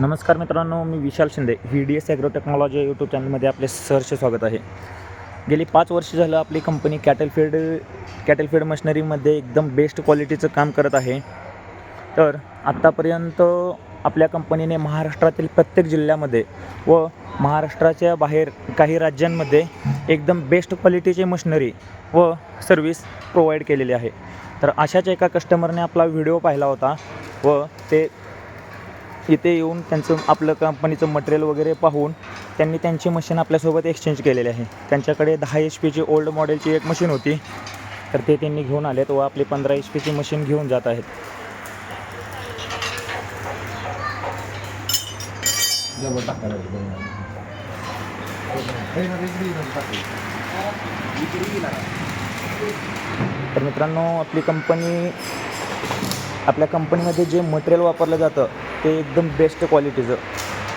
नमस्कार मित्रांनो मी Vishal Shinde V D S agro technology YouTube चॅनलमध्ये आपले सहर्ष स्वागत आहे. गेली पाच वर्ष झालं आपली कंपनी कॅटलफील्ड कॅटलफील्ड मशिनरीमध्ये एकदम बेस्ट क्वालिटीचं काम करत आहे. तर आत्तापर्यंत आपल्या कंपनीने महाराष्ट्रातील प्रत्येक जिल्ह्यामध्ये व महाराष्ट्राच्या बाहेर काही राज्यांमध्ये एकदम बेस्ट क्वालिटीची मशिनरी व सर्विस प्रोव्हाइड केलेली आहे. तर अशाच एका कस्टमरने आपला व्हिडिओ पाहिला होता व ते इथे येऊन त्यांचं आपलं कंपनीचं मटेरियल वगैरे पाहून त्यांनी त्यांची मशीन आपल्यासोबत एक्सचेंज केलेली आहे. त्यांच्याकडे दहा एच पीची ओल्ड मॉडेलची एक मशीन होती. तर ते त्यांनी घेऊन आलेत व आपली पंधरा एच पीची मशीन घेऊन जात आहेत. तर मित्रांनो आपली कंपनी आपल्या कंपनीमध्ये जे मटेरियल वापरलं जातं ते एकदम बेस्ट क्वालिटीचं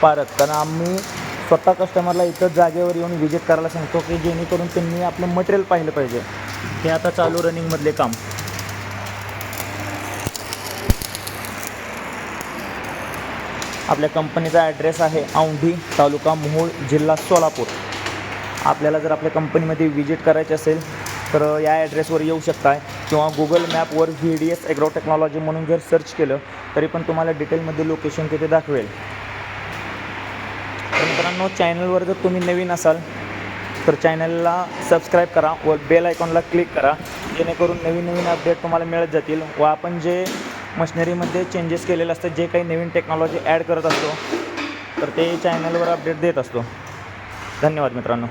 पारत. कारण आम्ही स्वतः कस्टमरला इथं जागेवर येऊन विजिट करायला सांगतो की जेणेकरून त्यांनी आपलं मटेरियल पाहिलं पाहिजे. हे आता चालू रनिंगमधले काम. आपल्या कंपनीचा ॲड्रेस आहे औंढी तालुका मोहोळ जिल्हा सोलापूर. आपल्याला जर आपल्या कंपनीमध्ये विजिट करायची असेल तर या ॲड्रेसवर येऊ शकताय. किंवा Google मॅपवर V D S agro technology म्हणून जर सर्च केलं तरी पण तुम्हाला डिटेलमध्ये लोकेशन तिथे दाखवेल. मित्रांनो चॅनलवर जर तुम्ही नवीन असाल तर चॅनलला सबस्क्राईब करा व बेल आयकॉनला क्लिक करा. जेणेकरून नवीन नवीन अपडेट तुम्हाला मिळत जातील व आपण जे मशिनरीमध्ये चेंजेस केलेले असतात जे काही नवीन टेक्नॉलॉजी ॲड करत असतो तर ते चॅनलवर अपडेट देत असतो. धन्यवाद मित्रांनो.